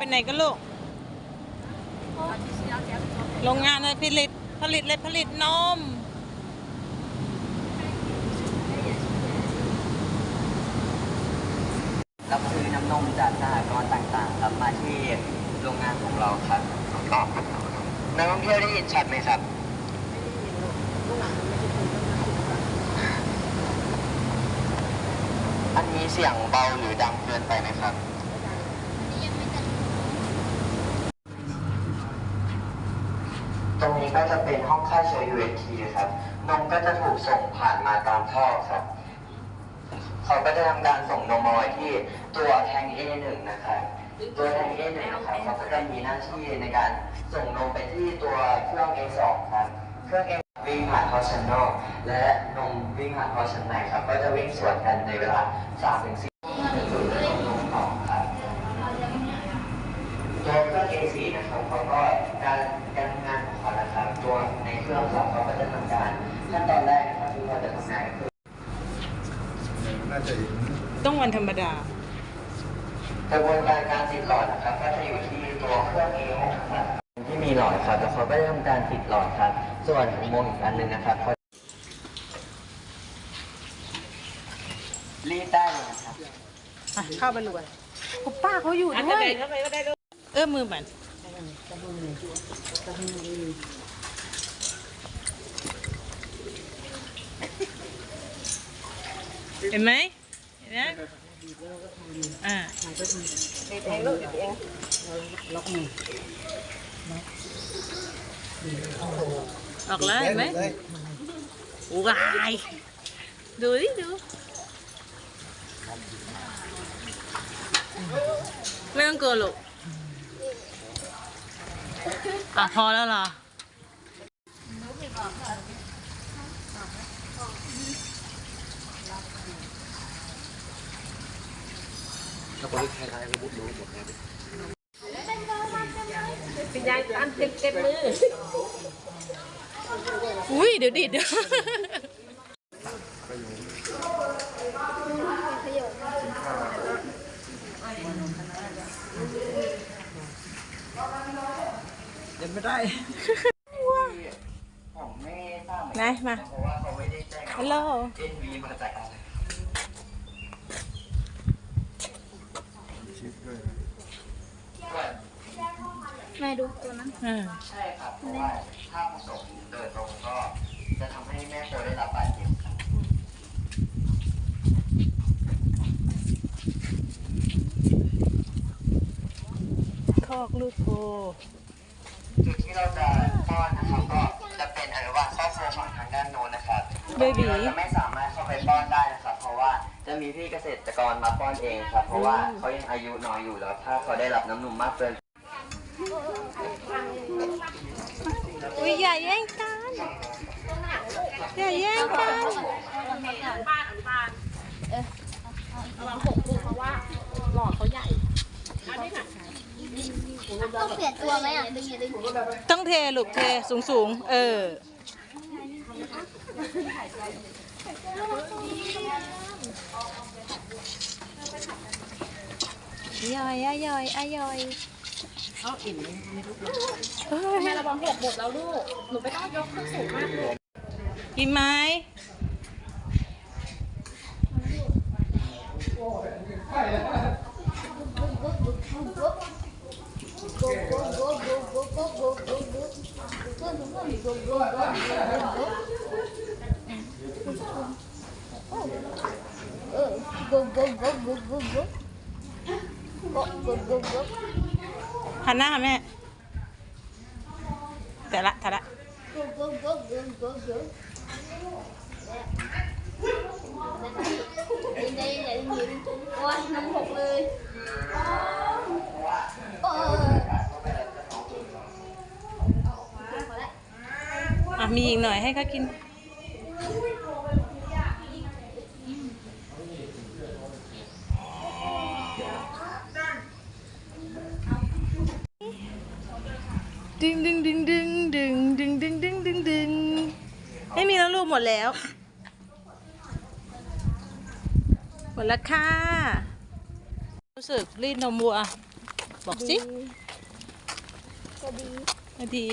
ไปไหนกันลูก โรงงานเลยผลิตผลิตเลยผลิตนม รับซื้อน้ำนมจากสหกรณ์ต่างๆครับมาที่โรงงานของเราครับนักท่องเที่ยวได้ยินชัดไหมครับ อันนี้เสียงเบาหรือดังเกินไปไหมครับ ตรงนี้ก็จะเป็นห้องฆ่าเชื้อ UAT ครับนมก็จะถูกส่งผ่านมาตามท่อครับ เขาก็จะทำการส่งนมมาที่ตัวแทง A1 นะครับตัวแทง A1 นะครับเขาก็จะมีหน้าที่ในการส่งนมไปที่ตัวเครื่อง A2 ครับเครื่อง A วิ่งผ่านท่อชั้นนอกและนมวิ่งผ่านท่อชั้นในครับ ก็จะวิ่งสวนกันในเวลา3-4ถึงจุดเริ่มนมครับตัวเครื่อง A4 นะครับเขาก็การ ต้องวันธรรมดากระบวนการการติดหลอดนะครับก็จะอยู่ที่ตัวเครื่อง A6 ครับที่มีหลอดครับแล้วเขาก็จะทำการติดหลอดครับ ส่วนอุโมงค์อีกอันหนึ่งนะครับเขารีดได้เลยนะครับอะเข้าไปเลยคุณป้าเขาอยู่อะด้จะวยเดินเข้าไปก็ได้ลูกเอื้อมมือมันเห็นไหม นะอ่าเด็ดเองลูกเด็เองล็อกมือออกเลยไหมวายดูดิดูไม่ต้องกลัวลูกอะพอแล้วเหรอ เป็นยายตันเต็มเต็มมือ อุ้ยเดี๋ยวดิเดี๋ยเดินไม่ได้ไหนมาฮัลโหล แม่ดูตัวนั้นอ่าใช่ครับเพราะว่าถ้าผสมโดยตรงก็ จะทำให้แม่โคได้รับบาดเจ็บครับคอกลูกโพจุดที่เราจะป้อนนะครับก็จะเป็นอนุบาลครอบครัวของทางด้านโน้นนะครับเบบีเราจะไม่สามารถเข้าไปป้อนได้นะครับ เพราะว่าจะมีพี่เกษตรกรมาป้อนเองครับ เพราะว่าเขายังอายุน้อยอยู่แล้ว ถ้าเขาได้รับน้ำนมมากเกิน อย่าแย่งกันอย่าแย่งกันานเออระงหกลูเพราะว่าหลอดเขาใหญ่อัต้องเปลี่ยนตัวไหมอะต้องเทลูกเทสูงสูงเออย่อยย่อยย่อยอ่อเอาอิ่มเลยไม่รู้ ร้องหกหมดแล้วลูก หนูไม่ต้องยกขึ้นสูงมากลูกกินไหมหันหน้าค่ะแม่ แต่ละแต่ละโกโกโกโกโกโกยินดีอย่ายิ้มโอ้ยน้ำหกเลยโอ้ยอะมีอีกหน่อยให้เขากิน ดึงดึงดึงดึงดึงดึงดึงดึงดึงดึงไม่มีแล้วลูกหมดแล้ว หมดแล้วค่ะ รู้สึกรีดนมวัว บอกสิก็ดีนาที